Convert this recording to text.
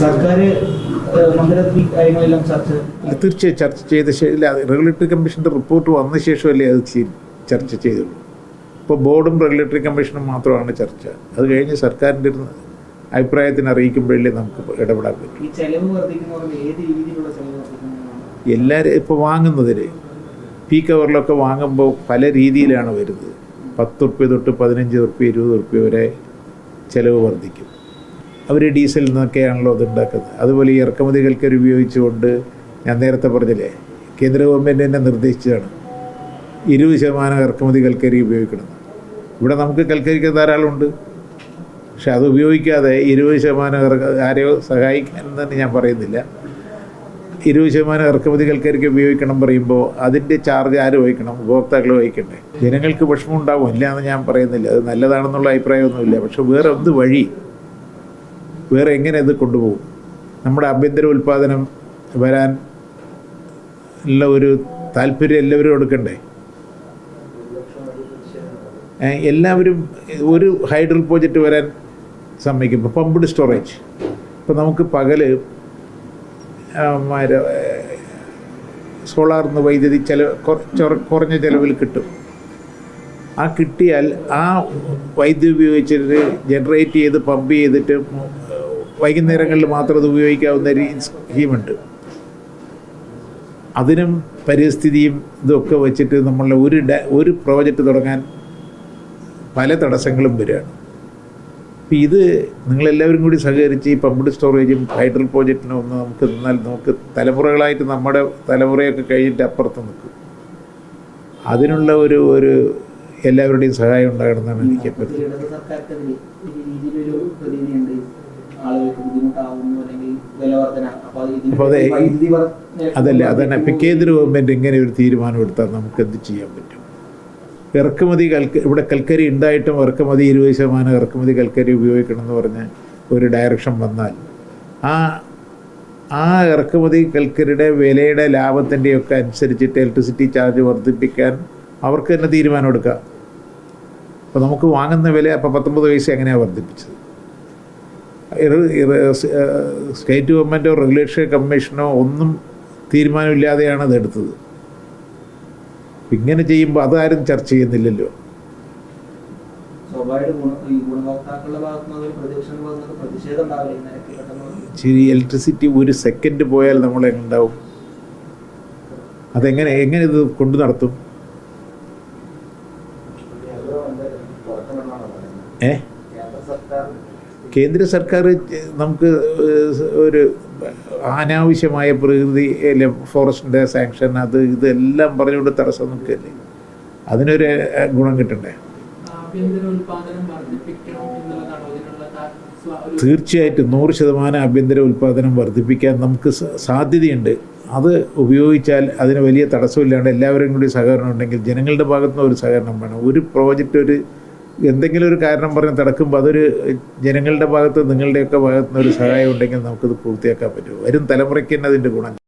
സർക്കാർ തീർച്ചയായും ചർച്ച ചെയ്ത ശേഷം റെഗുലേറ്ററി കമ്മീഷന്റെ റിപ്പോർട്ട് വന്ന ശേഷമല്ലേ അത് ചർച്ച ചെയ്തുള്ളൂ. ഇപ്പോൾ ബോർഡും റെഗുലേറ്ററി കമ്മീഷനും മാത്രമാണ് ചർച്ച. അത് കഴിഞ്ഞ് സർക്കാരിന്റെ ഒരു അഭിപ്രായത്തിന് അറിയിക്കുമ്പോഴല്ലേ നമുക്ക് ഇടപെടാൻ പറ്റും. എല്ലാവരും ഇപ്പോൾ വാങ്ങുന്നതിന് പീക്ക് അവറിലൊക്കെ വാങ്ങുമ്പോൾ പല രീതിയിലാണ് വരുന്നത്. പത്ത് ഉറുപ്പ്യ തൊട്ട് പതിനഞ്ച് ഉറുപ്പ്യ ഇരുപത് ഉറുപ്പ്യ വരെ ചിലവ് വർദ്ധിക്കും. അവർ ഡീസലിൽ നിന്നൊക്കെയാണല്ലോ അത് ഉണ്ടാക്കുന്നത് അതുപോലെ ഈ ഇറക്കുമതികൾക്കാർ ഉപയോഗിച്ചുകൊണ്ട് ഞാൻ നേരത്തെ പറഞ്ഞില്ലേ കേന്ദ്ര ഗവൺമെന്റ് തന്നെ നിർദ്ദേശിച്ചതാണ് ഇരുപത് ശതമാനം ഇറക്കുമതി കൽക്കരി ഉപയോഗിക്കണം. ഇവിടെ നമുക്ക് കൽക്കരിക്ക് ധാരാളമുണ്ട്. പക്ഷെ അത് ഉപയോഗിക്കാതെ ഇരുപത് ശതമാനം ആരെയോ സഹായിക്കാൻ തന്നെ ഞാൻ പറയുന്നില്ല. ഇരുപത് ശതമാനം ഇറക്കുമതി കൽക്കരിക്ക് ഉപയോഗിക്കണം പറയുമ്പോൾ അതിന്റെ ചാർജ് ആര് വഹിക്കണം? ഉപഭോക്താക്കൾ വഹിക്കണ്ടേ? ജനങ്ങൾക്ക് വിഷമം ഉണ്ടാവും ഇല്ല എന്ന് ഞാൻ പറയുന്നില്ല. അത് നല്ലതാണെന്നുള്ള അഭിപ്രായമൊന്നുമില്ല. പക്ഷെ വേറെ എന്ത് വഴി വേറെ എങ്ങനെ ഇത് കൊണ്ടുപോകും? നമ്മുടെ ആഭ്യന്തര ഉൽപ്പാദനം വരാൻ ഉള്ള ഒരു താല്പര്യം എല്ലാവരും എടുക്കണ്ടേ? എല്ലാവരും ഒരു ഹൈഡ്രൽ പ്രോജക്റ്റ് വരാൻ സമ്മതിക്കും ഇപ്പോൾ പമ്പ്ഡ് സ്റ്റോറേജ്. ഇപ്പോൾ നമുക്ക് പകൽ സോളാറിൽ നിന്ന് വൈദ്യുതി ചെലവ് കുറഞ്ഞ ചിലവിൽ കിട്ടും. ആ കിട്ടിയാൽ ആ വൈദ്യുതി ഉപയോഗിച്ചിട്ട് ജനറേറ്റ് ചെയ്ത് പമ്പ് ചെയ്തിട്ട് വൈകുന്നേരങ്ങളിൽ മാത്രം അത് ഉപയോഗിക്കാവുന്ന സ്കീമുണ്ട് അതിനും പരിസ്ഥിതിയും ഇതൊക്കെ വെച്ചിട്ട് നമ്മളുടെ ഒരു ഒരു പ്രോജക്റ്റ് തുടങ്ങാൻ പല തടസ്സങ്ങളും വരികയാണ്. അപ്പം ഇത് നിങ്ങളെല്ലാവരും കൂടി സഹകരിച്ച് ഈ പമ്പ്ഡ് സ്റ്റോറേജും ഹൈഡ്രൽ പ്രോജക്റ്റിനും ഒന്ന് നമുക്ക് നിന്നാൽ നമുക്ക് തലമുറകളായിട്ട് നമ്മുടെ തലമുറയൊക്കെ കഴിഞ്ഞിട്ട് അപ്പുറത്ത് നിൽക്കും. അതിനുള്ള ഒരു ഒരു എല്ലാവരുടെയും സഹായം ഉണ്ടാകണമെന്നാണ് എനിക്ക് പറ്റുന്നത് ഇടത് സർക്കാർക്കെതിരെ ഈ രീതിയിലൊരു പ്രതിനിധിയുണ്ട് ആളുകൾക്ക് ബുദ്ധിമുട്ടാവുന്നു അല്ലെങ്കിൽ വില വർധന അപ്പൊ അത് അതല്ല അതന്നെ. ഇപ്പം കേന്ദ്ര ഗവൺമെന്റ് ഇങ്ങനെ ഒരു തീരുമാനം എടുത്താൽ നമുക്ക് എന്ത് ചെയ്യാൻ പറ്റും? ഇറക്കുമതി കൽക്ക ഇവിടെ കൽക്കരി ഉണ്ടായിട്ടും ഇറക്കുമതി ഇരുപത് ശതമാനം ഇറക്കുമതി കൽക്കരി ഉപയോഗിക്കണം എന്ന് പറഞ്ഞ ഒരു ഡയറക്ഷൻ വന്നാൽ ആ ആ ഇറക്കുമതി കൽക്കരിയുടെ വിലയുടെ ലാഭത്തിന്റെയൊക്കെ അനുസരിച്ചിട്ട് ഇലക്ട്രിസിറ്റി ചാർജ് വർദ്ധിപ്പിക്കാൻ അവർക്ക് തന്നെ തീരുമാനം എടുക്കാം. അപ്പോൾ നമുക്ക് വാങ്ങുന്ന വില അപ്പോൾ പത്തൊമ്പത് പൈസ എങ്ങനെയാണ് വർദ്ധിപ്പിച്ചത്? സ്റ്റേറ്റ് ഗവൺമെന്റോ റെഗുലേറ്ററി കമ്മീഷനോ ഒന്നും തീരുമാനമില്ലാതെയാണ് അത് എടുത്തത് ഇങ്ങനെ ചെയ്യുമ്പോൾ അതാരും ചർച്ച ചെയ്യുന്നില്ലല്ലോ. ശരി ഇലക്ട്രിസിറ്റി ഒരു സെക്കൻഡ് പോയാൽ നമ്മൾ ഉണ്ടാവും അതെങ്ങനെ എങ്ങനെ ഇത് കൊണ്ടു നടത്തും? ഏ? കേന്ദ്ര സർക്കാർ നമുക്ക് ഒരു അനാവശ്യമായ പ്രകൃതി ഫോറസ്റ്റിന്റെ സാങ്ഷൻ അത് ഇതെല്ലാം പറഞ്ഞുകൊണ്ട് തടസ്സം നിൽക്കല്ലേ അതിനൊരു ഗുണം കിട്ടണ്ടേ? തീർച്ചയായിട്ടും നൂറ് ശതമാനം ആഭ്യന്തര ഉൽപ്പാദനം വർദ്ധിപ്പിക്കാൻ നമുക്ക് സാധ്യതയുണ്ട്. അത് ഉപയോഗിച്ചാൽ അതിന് വലിയ തടസ്സമില്ലാണ്ട് എല്ലാവരും കൂടി സഹകരണം ഉണ്ടെങ്കിൽ ജനങ്ങളുടെ ഭാഗത്തുനിന്ന് ഒരു സഹകരണം വേണം. ഒരു പ്രോജക്റ്റ് ഒരു എന്തെങ്കിലും ഒരു കാരണം പറഞ്ഞ് തടക്കുമ്പോൾ അതൊരു ജനങ്ങളുടെ ഭാഗത്ത് നിങ്ങളുടെയൊക്കെ ഭാഗത്ത് നിന്ന് ഒരു സഹായം ഉണ്ടെങ്കിൽ നമുക്കത് പൂർത്തിയാക്കാൻ പറ്റും. വരും തലമുറയ്ക്ക് തന്നെ അതിന്റെ ഗുണം.